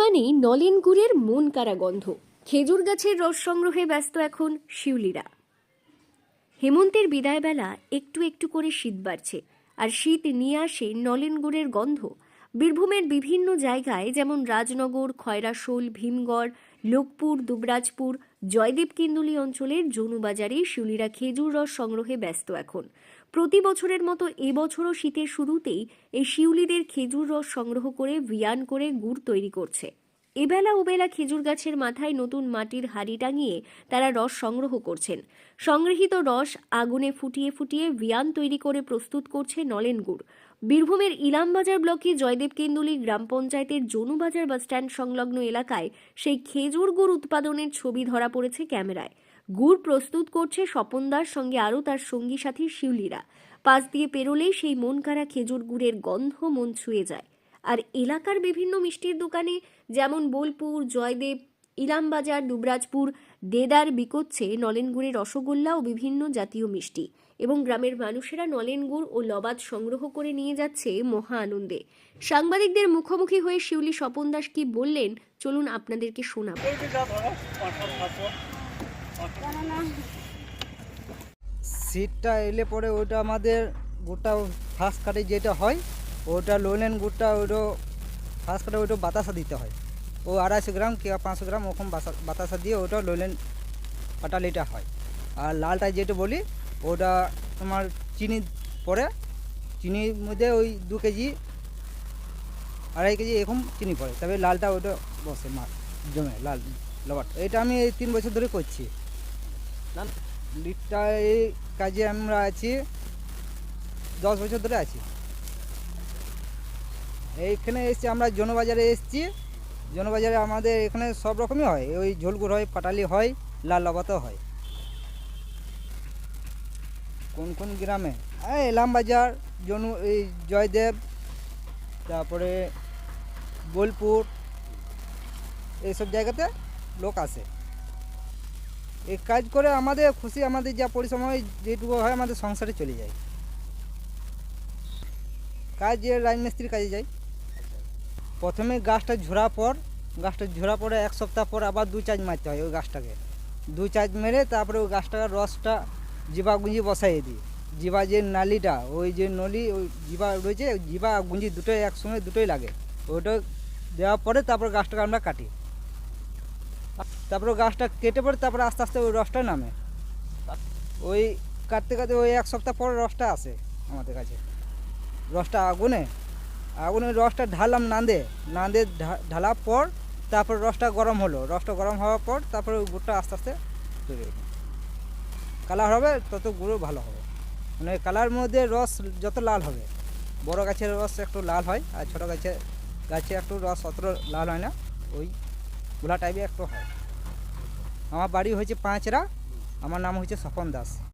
মানেই নলেন গুড়ের মন কারা গন্ধ। খেজুর গাছের রস সংগ্রহে ব্যস্ত এখন শিউলিরা। হেমন্তের বিদায়বেলা একটু একটু করে শীত বাড়ছে, আর শীত নিয়ে আসে নলেন গুড়ের গন্ধ। বীরভূমের বিভিন্ন জায়গায় যেমন রাজনগর খয়রাশোল ভীমগড়, লোকপুর, দুবরাজপুর, জয়দেব কিন্দুলি অঞ্চলের জনুবাজারে শিউলিরা খেজুর রস সংগ্রহে ব্যস্ত এখন। প্রতি বছরের মতো এবছরও শীতের শুরুতেই এই শিউলিদের খেজুর রস সংগ্রহ করে ভিয়ান করে গুড় তৈরি করছে। এবেলা ওবেলা খেজুর গাছের মাথায় নতুন মাটির হাড়ি টাঙিয়ে তারা রস সংগ্রহ করছেন। সংগৃহীত রস আগুনে ফুটিয়ে ফুটিয়ে ভিয়ান তৈরি করে প্রস্তুত করছে নলেন গুড়। বীরভূমের ইলামবাজার ব্লকে জয়দেব কেন্দুলি গ্রাম পঞ্চায়েতের জনুবাজার বাসস্ট্যান্ড সংলগ্ন এলাকায় সেই খেজুর গুড় উৎপাদনের ছবি ধরা পড়েছে ক্যামেরায়। গুড় প্রস্তুত করছে স্বপন দাস সঙ্গে আরও তার সঙ্গী সাথী শিউলিরা। পাশ দিয়ে পেরোলেই সেই মনকারা খেজুর গুড়ের গন্ধ মন ছুঁয়ে যায়। আর এলাকার বিভিন্ন মিষ্টির দোকানে যেমন বোলপুর, জয়দেব, ইলামবাজার, দুবরাজপুর, দেদার বিকোচ্ছে নলেন গুড়ের রসগোল্লা ও বিভিন্ন জাতীয় মিষ্টি। এবং গ্রামের মানুষেরা নলেন গুড় ও লবাদ সংগ্রহ করে নিয়ে যাচ্ছে মহা আনন্দে। সাংবাদিকদের মুখোমুখি হয়ে শিউলি স্বপন দাস কি বললেন, চলুন আপনাদেরকে শোনাব। সিটটা এলে পরে ওটা আমাদের গোটা ফার্স্ট কাটে যেটা হয়, ওটা লোলেন গুড়টা ওটা ফার্স্ট কাটে ওটা বাতাসা দিতে হয়। ও আড়াইশো গ্রাম কিংবা পাঁচশো গ্রাম ওরকম বাতাসা দিয়ে ওটা লোলেন পাটালিটা হয়। আর লালটা যেটা বলি, ওটা তোমার চিনি পড়ে চিনির মধ্যে ওই দু কেজি, আড়াই কেজি এরকম চিনি পড়ে। তবে লালটা ওটা বসে মাছ জমে, লাল লবাট এটা আমি এই তিন বছর ধরে করছি। লিটটা এই কাজে আমরা আছি, দশ বছর ধরে আছি। এইখানে এসছি, আমরা জনবাজারে এসছি। জনবাজারে আমাদের এখানে সব রকমই হয়। ওই ঝোলগুড় হয়, পাটালি হয়, লাল হয়। কোন কোন গ্রামে? এই এলামবাজার জনু, এই জয়দেব, তারপরে বোলপুর, এইসব জায়গাতে লোক আসে। এই কাজ করে আমাদের খুশি, আমাদের যা পরিশ্রম হয়, যেটুকু হয় আমাদের সংসারে চলে যায়। কাজ যে রাজমিস্ত্রির কাজে যাই। প্রথমে গাছটা ঝোড়া পর, গাছটা ঝোড়া পরে এক সপ্তাহ পর আবার দু চার্জ মারতে হয় ওই গাছটাকে। দু চার্জ মেরে তারপরে ওই গাছটার রসটা জিবা গুঁজি বসাই দিই। জিবা যে নালিটা, ওই যে নলি, ওই জিবা রয়েছে জিবা গুঁজি দুটোই একসঙ্গে দুটোই লাগে। ওটা দেওয়ার পরে তারপর গাছটাকে আমরা কাটি। তারপরে গাছটা কেটে পড়ে, তারপরে আস্তে আস্তে ওই রসটা নামে। ওই কাটতে কাটতে ওই এক সপ্তাহ পর রসটা আসে আমাদের কাছে। রসটা আগুনে আগুনে রসটা ঢালাম নান্দে। নান্দে ঢালার পর তারপর রসটা গরম হলো। রসটা গরম হওয়ার পর তারপরে ওই গুড়টা আস্তে আস্তে তৈরি কালার হবে, তত গুঁড়ো ভালো হবে। মানে কালার মধ্যে রস যত লাল হবে। বড় গাছের রস একটু লাল হয়, আর ছোটো গাছের গাছে একটু রস অত লাল হয় না। ওই গোলা টাইপের একটু হয়। আমার বাড়ি হয়েছে পাঁচরা আমার নাম হচ্ছে স্বপন দাস।